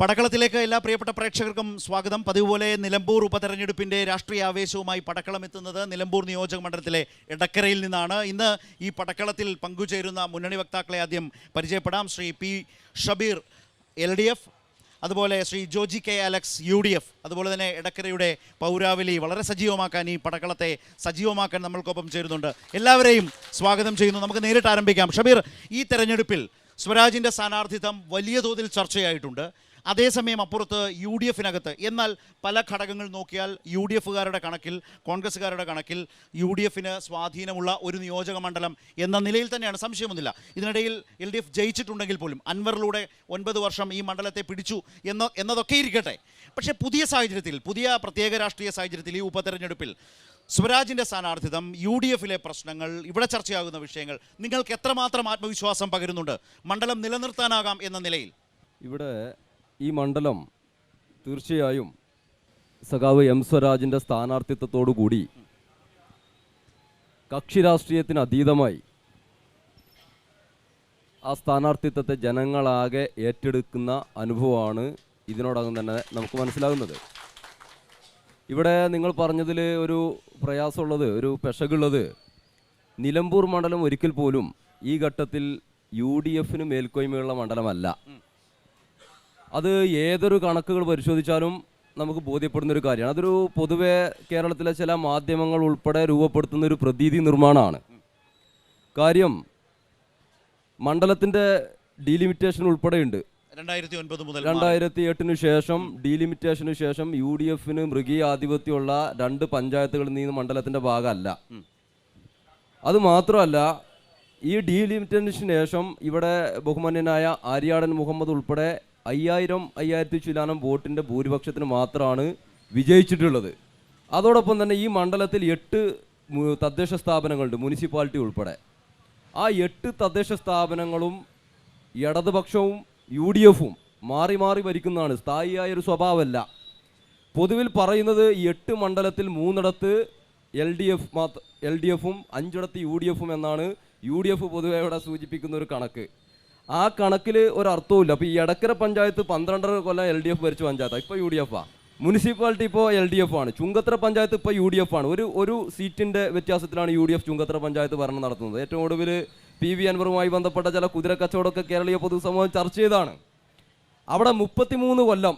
പടക്കളത്തിലേക്ക് എല്ലാ പ്രിയപ്പെട്ട പ്രേക്ഷകർക്കും സ്വാഗതം. പതിവുപോലെ നിലമ്പൂർ ഉപതെരഞ്ഞെടുപ്പിന്റെ രാഷ്ട്രീയ ആവേശവുമായി പടക്കളം എത്തുന്നത് നിലമ്പൂർ നിയോജക മണ്ഡലത്തിലെ എടക്കരയിൽ നിന്നാണ്. ഇന്ന് ഈ പടക്കളത്തിൽ പങ്കുചേരുന്ന മുന്നണി വക്താക്കളെ ആദ്യം പരിചയപ്പെടാം. Shri P Shabeer L D F അതുപോലെ Shri Joji K Alex U D F അതുപോലെ തന്നെ എടക്കരയുടെ പൗരാവലി വളരെ സജീവമാക്കാൻ ഈ പടക്കളത്തെ സജീവമാക്കാൻ നമ്മൾക്കൊപ്പം ചേരുന്നുണ്ട്. എല്ലാവരെയും സ്വാഗതം ചെയ്യുന്നു. നമുക്ക് നേരിട്ട് ആരംഭിക്കാം. ഷബീർ ഈ തെരഞ്ഞെടുപ്പിൽ സ്വരാജിന്റെ സ്ഥാനാർത്ഥിത്വം വലിയ തോതിൽ ചർച്ചയായിട്ടുണ്ട്. അതേസമയം അപ്പുറത്ത് യു ഡി എഫിനകത്ത്. എന്നാൽ പല ഘടകങ്ങൾ നോക്കിയാൽ യു ഡി എഫുകാരുടെ കണക്കിൽ കോൺഗ്രസ്സുകാരുടെ കണക്കിൽ യു ഡി എഫിന് സ്വാധീനമുള്ള ഒരു നിയോജക മണ്ഡലം എന്ന നിലയിൽ തന്നെയാണ്. സംശയമൊന്നുമില്ല. ഇതിനിടയിൽ എൽ ഡി എഫ് ജയിച്ചിട്ടുണ്ടെങ്കിൽ പോലും അൻവറിലൂടെ ഒൻപത് വർഷം ഈ മണ്ഡലത്തെ പിടിച്ചു എന്ന എന്നതൊക്കെ ഇരിക്കട്ടെ. പക്ഷേ പുതിയ സാഹചര്യത്തിൽ പുതിയ പ്രത്യേക രാഷ്ട്രീയ സാഹചര്യത്തിൽ ഈ ഉപതെരഞ്ഞെടുപ്പിൽ സ്വരാജിന്റെ സ്ഥാനാർത്ഥിത്വം യു ഡി എഫിലെ പ്രശ്നങ്ങൾ ഇവിടെ ചർച്ചയാകുന്ന വിഷയങ്ങൾ നിങ്ങൾക്ക് എത്രമാത്രം ആത്മവിശ്വാസം പകരുന്നുണ്ട്? മണ്ഡലം നിലനിർത്താനാകാം എന്ന നിലയിൽ. ഇവിടെ ഈ മണ്ഡലം തീർച്ചയായും സഖാവ് എം സ്വരാജിന്റെ സ്ഥാനാർത്ഥിത്വത്തോടുകൂടി കക്ഷി രാഷ്ട്രീയത്തിന് അതീതമായി ആ സ്ഥാനാർത്ഥിത്വത്തെ ജനങ്ങളാകെ ഏറ്റെടുക്കുന്ന അനുഭവമാണ് ഇതിനോടകം തന്നെ നമുക്ക് മനസ്സിലാകുന്നത്. ഇവിടെ നിങ്ങൾ പറഞ്ഞതിൽ ഒരു പ്രയാസമുള്ളത് ഒരു പെശകുള്ളത് നിലമ്പൂർ മണ്ഡലം ഒരിക്കൽ പോലും ഈ ഘട്ടത്തിൽ യു ഡി എഫിന് മേൽക്കോയ്മയുള്ള മണ്ഡലമല്ല. അത് ഏതൊരു കണക്കുകൾ പരിശോധിച്ചാലും നമുക്ക് ബോധ്യപ്പെടുന്ന ഒരു കാര്യമാണ്. അതൊരു പൊതുവെ കേരളത്തിലെ ചില മാധ്യമങ്ങൾ ഉൾപ്പെടെ രൂപപ്പെടുത്തുന്ന ഒരു പ്രതീതി നിർമ്മാണമാണ്. കാര്യം മണ്ഡലത്തിന്റെ ഡീലിമിറ്റേഷൻ ഉൾപ്പെടെയുണ്ട് രണ്ടായിരത്തി ഒൻപത് മുതൽ രണ്ടായിരത്തി എട്ടിന് ശേഷം ഡീലിമിറ്റേഷന് ശേഷം യു ഡി എഫിന് മൃഗീയ ആധിപത്യമുള്ള രണ്ട് പഞ്ചായത്തുകളിൽ നിന്ന് മണ്ഡലത്തിന്റെ ഭാഗമല്ല. അത് മാത്രമല്ല ഈ ഡീലിമിറ്റേഷന് ശേഷം ഇവിടെ ബഹുമാന്യനായ ആര്യാടൻ മുഹമ്മദ് ഉൾപ്പെടെ അയ്യായിരം അയ്യായിരത്തി ശുലാനം വോട്ടിന്റെ ഭൂരിപക്ഷത്തിന് മാത്രമാണ് വിജയിച്ചിട്ടുള്ളത്. അതോടൊപ്പം തന്നെ ഈ മണ്ഡലത്തിൽ എട്ട് തദ്ദേശ സ്ഥാപനങ്ങളുണ്ട് മുനിസിപ്പാലിറ്റി ഉൾപ്പെടെ. ആ എട്ട് തദ്ദേശ സ്ഥാപനങ്ങളും ഇടതുപക്ഷവും യു ഡി എഫും മാറി മാറി ഭരിക്കുന്നതാണ്. സ്ഥായിയായ ഒരു സ്വഭാവമല്ല. പൊതുവിൽ പറയുന്നത് എട്ട് മണ്ഡലത്തിൽ മൂന്നിടത്ത് എൽ ഡി എഫ് മാത്ര എൽ ഡി എഫും അഞ്ചിടത്ത് യു ഡി എഫും എന്നാണ് യു ഡി എഫ് പൊതുവെ ഇവിടെ സൂചിപ്പിക്കുന്ന ഒരു കണക്ക്. ആ കണക്കിൽ ഒരർത്ഥവുമില്ല. അപ്പോൾ ഈ എടക്കര പഞ്ചായത്ത് പന്ത്രണ്ടര കൊല്ലം എൽ ഡി എഫ് ഭരിച്ച പഞ്ചായത്താണ് ഇപ്പോൾ യു ഡി എഫ് ആ. മുനിസിപ്പാലിറ്റി ഇപ്പോൾ എൽ ഡി എഫ് ആണ്. ചുങ്കത്തറ പഞ്ചായത്ത് ഇപ്പോൾ യു ഡി എഫ് ആണ്. ഒരു ഒരു സീറ്റിന്റെ വ്യത്യാസത്തിലാണ് U D F Chungathara panchayat ഭരണം നടത്തുന്നത്. ഏറ്റവും ഒടുവിൽ പി വി അൻവറുമായി ബന്ധപ്പെട്ട ചില കുതിര കച്ചവടമൊക്കെ കേരളീയ പൊതുസമൂഹം ചർച്ച ചെയ്താണ് അവിടെ മുപ്പത്തിമൂന്ന് കൊല്ലം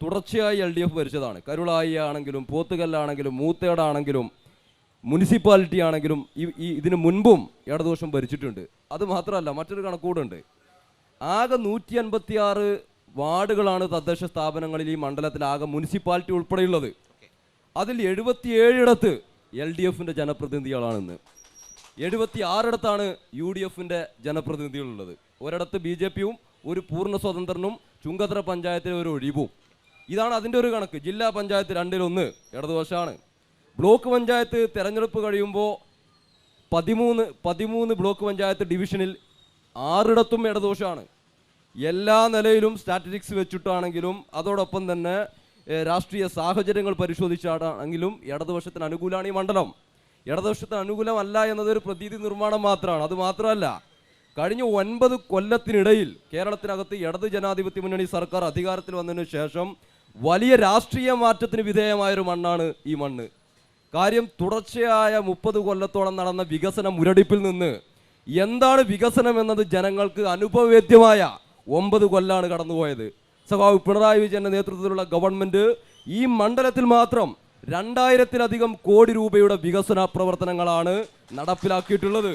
തുടർച്ചയായി എൽ ഡി എഫ് ഭരിച്ചതാണ്. കരുളായി ആണെങ്കിലും പോത്തുകല്ലാണെങ്കിലും മൂത്തേടാണെങ്കിലും മുനിസിപ്പാലിറ്റി ആണെങ്കിലും ഈ ഇതിന് മുൻപും ഇടദോഷം ഭരിച്ചിട്ടുണ്ട്. അത് മാത്രമല്ല മറ്റൊരു കണക്കൂടുണ്ട്. ആകെ നൂറ്റി അൻപത്തി ആറ് വാർഡുകളാണ് തദ്ദേശ സ്ഥാപനങ്ങളിൽ ഈ മണ്ഡലത്തിൽ ആകെ മുനിസിപ്പാലിറ്റി ഉൾപ്പെടെയുള്ളത്. അതിൽ എഴുപത്തിയേഴിടത്ത് എൽ ഡി എഫിന്റെ ജനപ്രതിനിധികളാണെന്ന്. എഴുപത്തി ആറിടത്താണ് യു ഡി എഫിന്റെ ജനപ്രതിനിധികളുള്ളത്. ഒരിടത്ത് ബി ജെ പിയും ഒരു പൂർണ സ്വതന്ത്രനും ചുങ്കത്തറ പഞ്ചായത്തിലെ ഒരു ഒഴിവും. ഇതാണ് അതിന്റെ ഒരു കണക്ക്. ജില്ലാ പഞ്ചായത്ത് രണ്ടിലൊന്ന് ഇടതുവശമാണ് ബ്ലോക്ക് പഞ്ചായത്ത് തെരഞ്ഞെടുപ്പ് കഴിയുമ്പോൾ പതിമൂന്ന് പതിമൂന്ന് ബ്ലോക്ക് പഞ്ചായത്ത് ഡിവിഷനിൽ ആറിടത്തും ഇടദോഷമാണ് എല്ലാ നിലയിലും സ്റ്റാറ്റിസ്റ്റിക്സ് വെച്ചിട്ടാണെങ്കിലും അതോടൊപ്പം തന്നെ രാഷ്ട്രീയ സാഹചര്യങ്ങൾ പരിശോധിച്ചാണെങ്കിലും ഇടതുപക്ഷത്തിന് അനുകൂലമാണ് ഈ മണ്ഡലം. ഇടതുപക്ഷത്തിന് അനുകൂലമല്ല എന്നതൊരു പ്രതീതി നിർമ്മാണം മാത്രമാണ്. അത് മാത്രമല്ല കഴിഞ്ഞ ഒൻപത് കൊല്ലത്തിനിടയിൽ കേരളത്തിനകത്ത് ഇടത് ജനാധിപത്യ മുന്നണി സർക്കാർ അധികാരത്തിൽ വന്നതിന് ശേഷം വലിയ രാഷ്ട്രീയ മാറ്റത്തിന് വിധേയമായൊരു മണ്ണാണ് ഈ മണ്ണ്. കാര്യം തുടർച്ചയായ മുപ്പത് കൊല്ലത്തോളം നടന്ന വികസന മുരടിപ്പിൽ നിന്ന് എന്താണ് വികസനം എന്നത് ജനങ്ങൾക്ക് അനുഭവവേദ്യമായ ഒമ്പത് കൊല്ലാണ് കടന്നുപോയത്. സഖാവ് പിണറായി വിജയന്റെ നേതൃത്വത്തിലുള്ള ഗവൺമെന്റ് ഈ മണ്ഡലത്തിൽ മാത്രം രണ്ടായിരത്തിലധികം കോടി രൂപയുടെ വികസന പ്രവർത്തനങ്ങളാണ് നടപ്പിലാക്കിയിട്ടുള്ളത്.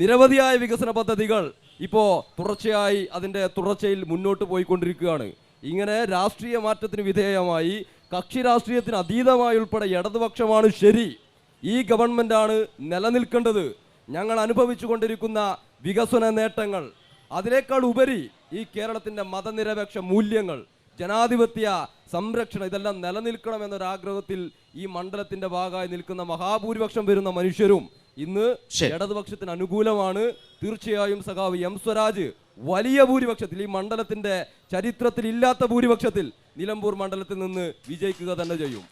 നിരവധിയായ വികസന പദ്ധതികൾ ഇപ്പോൾ തുടർച്ചയായി അതിന്റെ തുടർച്ചയിൽ മുന്നോട്ട് പോയിക്കൊണ്ടിരിക്കുകയാണ്. ഇങ്ങനെ രാഷ്ട്രീയ മാറ്റത്തിന് വിധേയമായി കക്ഷി രാഷ്ട്രീയത്തിന് അതീതമായി ഉൾപ്പെടെ ഇടതുപക്ഷമാണ് ശരി. ഈ ഗവൺമെന്റാണ് നിലനിൽക്കേണ്ടത്. ഞങ്ങൾ അനുഭവിച്ചു കൊണ്ടിരിക്കുന്ന വികസന നേട്ടങ്ങൾ. അതിനേക്കാൾ ഉപരി ഈ കേരളത്തിന്റെ മതനിരപേക്ഷ മൂല്യങ്ങൾ ജനാധിപത്യ സംരക്ഷണം ഇതെല്ലാം നിലനിൽക്കണം എന്നൊരാഗ്രഹത്തിൽ ഈ മണ്ഡലത്തിന്റെ ഭാഗമായി നിൽക്കുന്ന മഹാഭൂരിപക്ഷം വരുന്ന മനുഷ്യരും ഇന്ന്. ഇടതുപക്ഷത്തിന് അനുകൂലമാണ്. തീർച്ചയായും സഖാവ് എം സ്വരാജ് വലിയ ഭൂരിപക്ഷത്തിൽ ഈ മണ്ഡലത്തിന്റെ ചരിത്രത്തിൽ ഇല്ലാത്ത ഭൂരിപക്ഷത്തിൽ നിലമ്പൂർ മണ്ഡലത്തിൽ നിന്ന് വിജയിക്കുക തന്നെ ചെയ്യും.